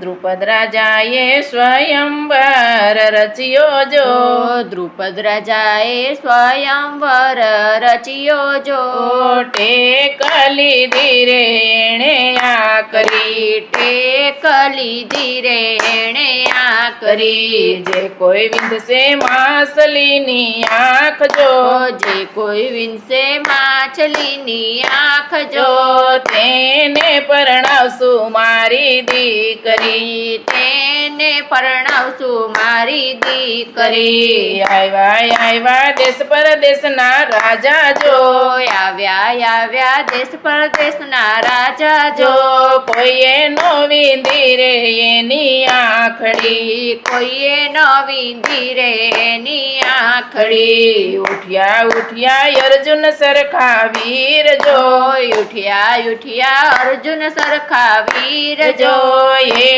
દ્રુપદ રાજાએ સ્વયંવર રચ્યો જો. દ્રુપદ રાજાએ સ્વયંવર રચ્યો જો. ટેકલી ધીરે એણે આ કરી. ટેકલી ધીરે એણે આ કરી. જે કોઈ વિંધશે માછલીની આંખ જો. જે કોઈ વિંધશે માછલીની આંખ જો તેને પરણાવશું મારી દીકરી. તેને પરણાવશું મારી દીકરી. કરી આવ્યા આવ્યા દેશ પરદેશના રાજા જો. આવ્યા આવ્યા દેશ પરદેશના રાજા જો. કોઈએ નો વિંધી રે એની આંખડી. કોઈએ નવી ધીરે એની આખડી. ઉઠ્યા ઉઠ્યા અર્જુન સરખા વીર જો ઉઠ્યા ઉઠ્યા અર્જુન સરખા વીર જો બાણે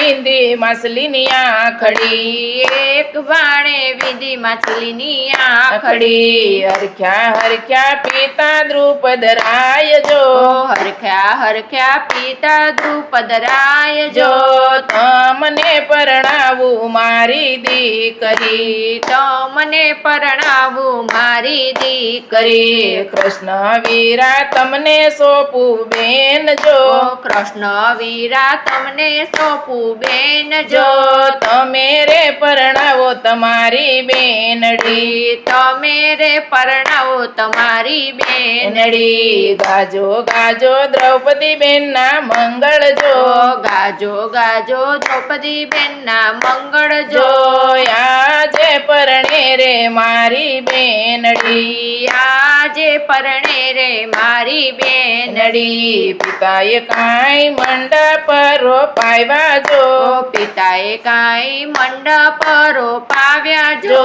વિંધી માછલીની આખડી. એક બાણે વિધિ માછલીની આખડી. હરખ્યા હરખ્યા પિતા દ્રુપદ રાય જો હરખ્યા હરખ્યા પિતા દ્રુપદ રાય જો. તમને પરણાવું મારી દીકરી. તમને મને પરણાવું મારી દીકરી. કરી કૃષ્ણ વીરા તમને સોપું બેન જો. કૃષ્ણ વીરા તમને સોંપું બેન જો તમે રે પરણાવો તમારી બેનડી. તમે રે પરણાવો તમારી બેન બેનડી. ગાજો ગાજો દ્રૌપદી બેનના મંગળ જો. ગાજો ગાજો દ્રૌપદી બેન ના મંગળ જો. જો આજે પરણે રે મારી બેનડી. આજે પરણે રે મારી બેનડી. પિતાએ કાંઈ મંડપ રોપાવ્યા જો. પિતાએ કાંઈ મંડપ રોપાવ્યા જો.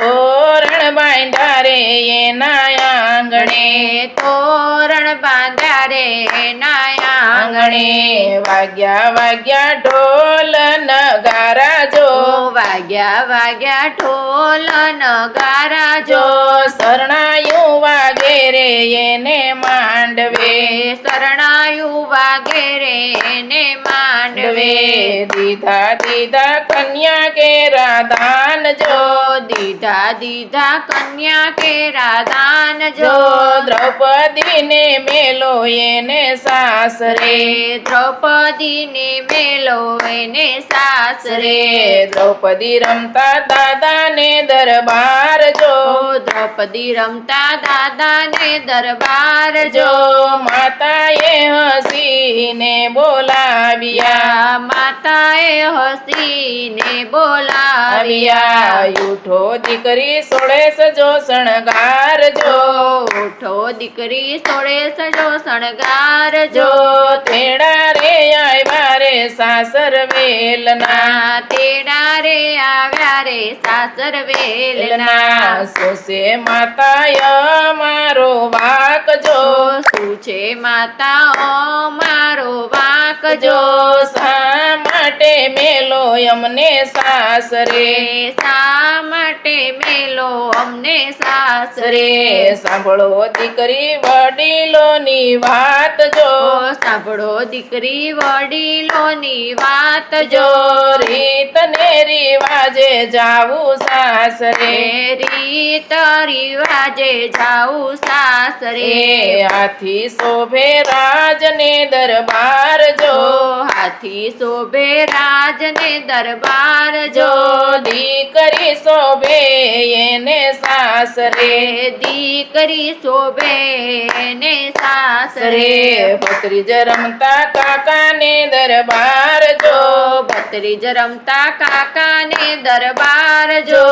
તોરણ બાંધ્યા રે એના આંગણે તોરણ બાંધ્યા રે એના આંગણે વાગ્યા વાગ્યા ઢોલ નગારા જો. વાગ્યા વાગ્યા ઢોલ નગારા જો. શરણાયું વાગે રે એને માંડવે. શરણાયું વાગે રે એને માંડવે. દીધા દીધા કન્યા કે રાધાન જો દીધા દીધા કન્યા કે રાધાન જો. દ્રૌપદીને મેલો એને સાસરે. દ્રૌપદીને મેલો એને સાસરે. દ્રૌપદી રમતા દાદાને દરબાર જો. દ્રૌપદી રમતા દાદાને દરબાર જો. જો માતાએ હસીને બોલાવ્યા. માતાએ હસીને બોલાવ્યા. આવ્યા ઉઠો દીકરી સોળે સજો શણગાર જો. ઉઠો દીકરી સોળે સજો શણગાર જો. તેડા રે આવ્યા રે સાસર વેલના. તેડા રે આવ્યા રે સાસર વેલના. સોસે માતાય મારો વાક જો? શું છે માતા મારો વાક જો મેલો અમને સાસરે રે. શા માટે મેલો અમને સાસરે સાંભળો દીકરી વડીલોની વાત જો. સાંભળો દીકરી વડીલોની વાત જો. રીત ને રિવાજે જાવું સાસરે રીત રિવાજે જાઉં સાસરે હાથી શોભે રાજને દરબાર જો. હાથી શોભે રાજને દરબાર જો દીકરી શોભે એને સાસરે દીકરી શોભે એને સાસરે ભત્રીજ રમતા કાકાને દરબાર જો. ભત્રીજ રમતા કાકાને દરબાર જો.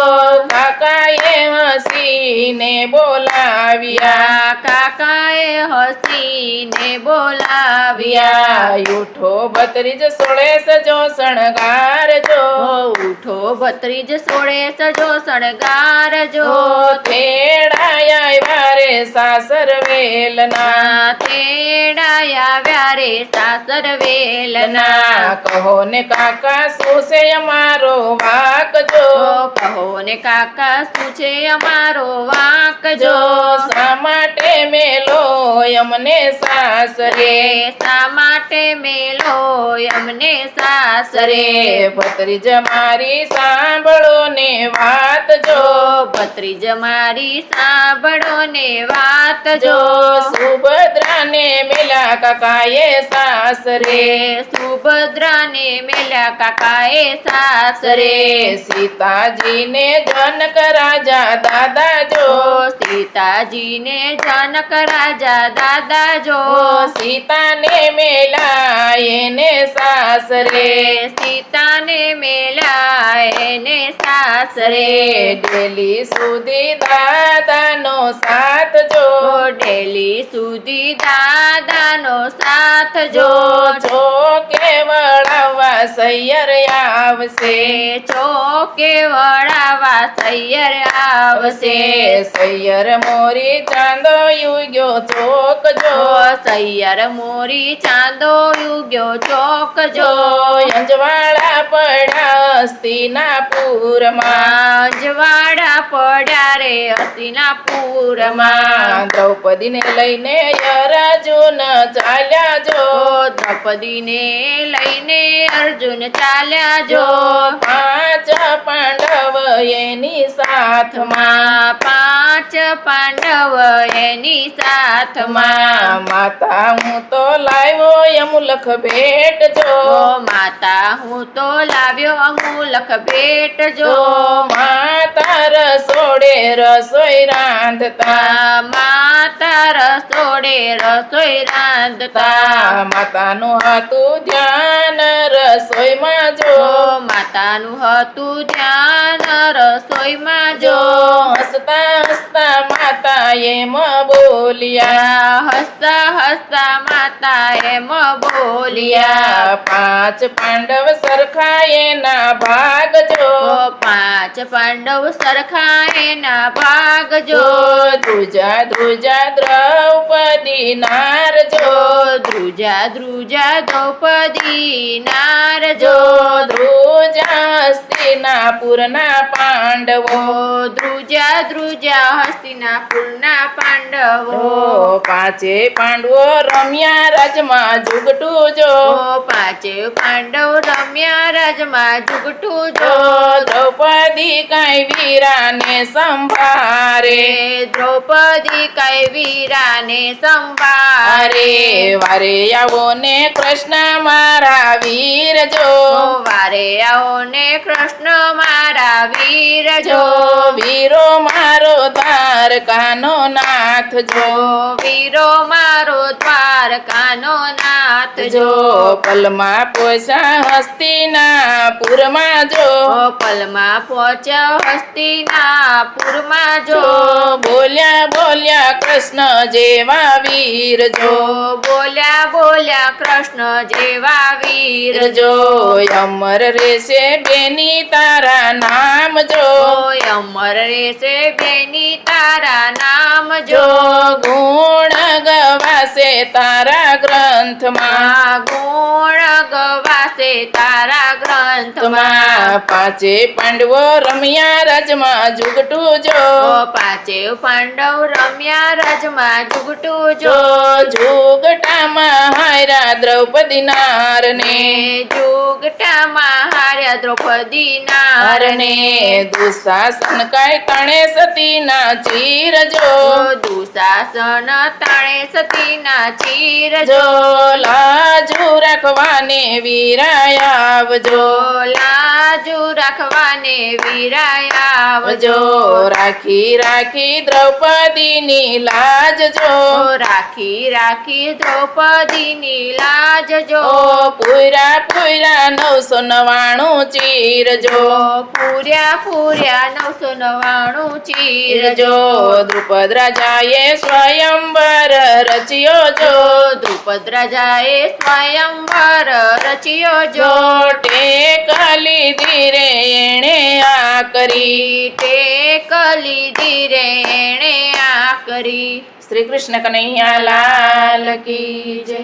કાકાએ હસીને બોલાવ્યા. કાકાએ હસીને બોલાવ્યા. ઉઠો ભત્રીજ સોળે સજો શણગાર જો. ઉઠો ભત્રીજ સોળે સજો શણગારજો તેડાયા વારે સાસર વેલના. તેડાયા વ્યારે સાસર વેલના. કહો ને કાકા છે અમારો વાક જો? તો કહો ને કાકા સુછે છે અમારો વાંક જો? જો શા માટે મેલો અમને સાસરે? શા માટે મેલો અમને સાસરે? સરે ભત્રીજ મારી સાંભળો ને વાત જો. ભત્રીજ મારી સાંભળો ને વાત જો સુભદ્રાને મેલા કાકાએ સાસરે સુભદ્રાને મેલા કાકાએ સાસરે સરે સીતાજીને જનક રાજા દાદા જો. સીતાજીને જનક રાજા દાદા જો. સીતાને મેલા એને સાસરે સીતાને મેલ્યા એને સાસરે ડેલી સુધી દાદાનો સાથ જો. ડેલી સુધી દાદાનો સાથ જો જો સૈયર આવશે ચોકે વળાવા સૈયર આવશે. સૈયર મોરી ચાંદો યુગ્યો ચોક જો. સૈયર મોરી ચાંદો યુગ્યો ચોક જો. અંજવાળા પડ્યા હસ્તિનાપુરમાં અંજવાડા પડ્યા રે હસ્તિનાપુરમાં માં દ્રૌપદીને લઈને અર્જુન ચાલ્યા જો દ્રૌપદીને લઈને અર્જુન ચાલ્યા જો પાંચ પાંડવ એની સાથમાં. માં પાંચ પાંડવ એની સાથમાં. માતા હું તો લાવ્યો અમુલખ ભેટ જો. માતા હું તો લાવ્યો અમુલખ ભેટ જો. જો માતા રસોડે રસોઈ રાંધતા. માતા રસોડે રસોઈ રાંધતા. માતાનું હતું ધ્યાન રસોઈમાં જો. માતાનું હતું ધ્યાન રસોઈમાં જો. હસતા હસતા માતા એમ બોલ્યા આ હસતા હસતા માતા એમ બોલ્યા બોલ્યા પાંચ પાંડવ સરખા એના ભાગ જો તો પાંચ પાંડવ સરખા એના ભાગ જો જો ધ્રુજા ધ્રુજા દ્રૌપદી નાર જો જો ધ્રુજા ધ્રુજા દ્રૌપદી નાર જો જો હસ્તિનાપુરના પાંડવો. ધ્રુજા ધ્રુજા હસ્તિના હસ્તિનાપુરના પાંડવો. પાંચે પાંડવો રમ્યા રાજમાં જુગટું જો. પાંચે પાંડવ રમ્યા રાજમાં જુગટું જો. જો દ્રૌપદી કઈ વીરાને સંભારે. દ્રૌપદી કઈ વીરાને સંભારે. વારે આવો ને કૃષ્ણ મારા વીર જો. વારે આવો ને કૃષ્ણ મારા વીર જો વીરો મારો દ્વારકાનો નાથ જો. વીરો મારો દ્વારકાનો નાથ જો પલમાં પોચા હસ્તીના પુરમાં જો પલમાં પોચા હસ્તીના પુરમાં જો બોલ્યા બોલ્યા કૃષ્ણ જેવા વીર જો. બોલ્યા બોલ્યા કૃષ્ણ જેવા વીર જો. અમર રેશે બેની તારા નામ જો. અમર રેશે બેની તારા નામ જો જો ગુણ ગવાશે તારા ગ્રંથમાં. ગુણ ગવાશે તારા ગ્રંથમાં માં પાંચે પાંડવો રમ્યા રાજમાં જુગટું જો. પાંચે પાંડવ રમ્યા રાજમાં જુગટું જો. જો જુગટામાં હાર્યા દ્રૌપદી નારને. ને જુગટામાં હાર્યા દ્રૌપદી નારને. દુશાસન કાય તણે સતીના ચીરજો દુશાસન તાણે સતીના ચીર જો લાજુ રાખવાને વીરાય આવજો. લાજુ રાખવાને વીરાય આવજો. જો રાખી રાખી દ્રૌપદીની લાજ જો. રાખી રાખી દ્રૌપદીની લાજ જો. પૂરા પૂરા નવસો નવાણું ચીરજો પૂર્યા પૂર્યા નવસો નવાણું ચીર ચીરજો દ્રુપદ રાજાએ સ્વયંવર રચ્યો જો દ્રુપદ રાજાએ સ્વયંવર રચ્યો જો. ટેકલી ધીરે એણે આ કરી. ટેક લીધી રે એણે આ કરી. શ્રી કૃષ્ણ કનૈયા લાલ કી જય.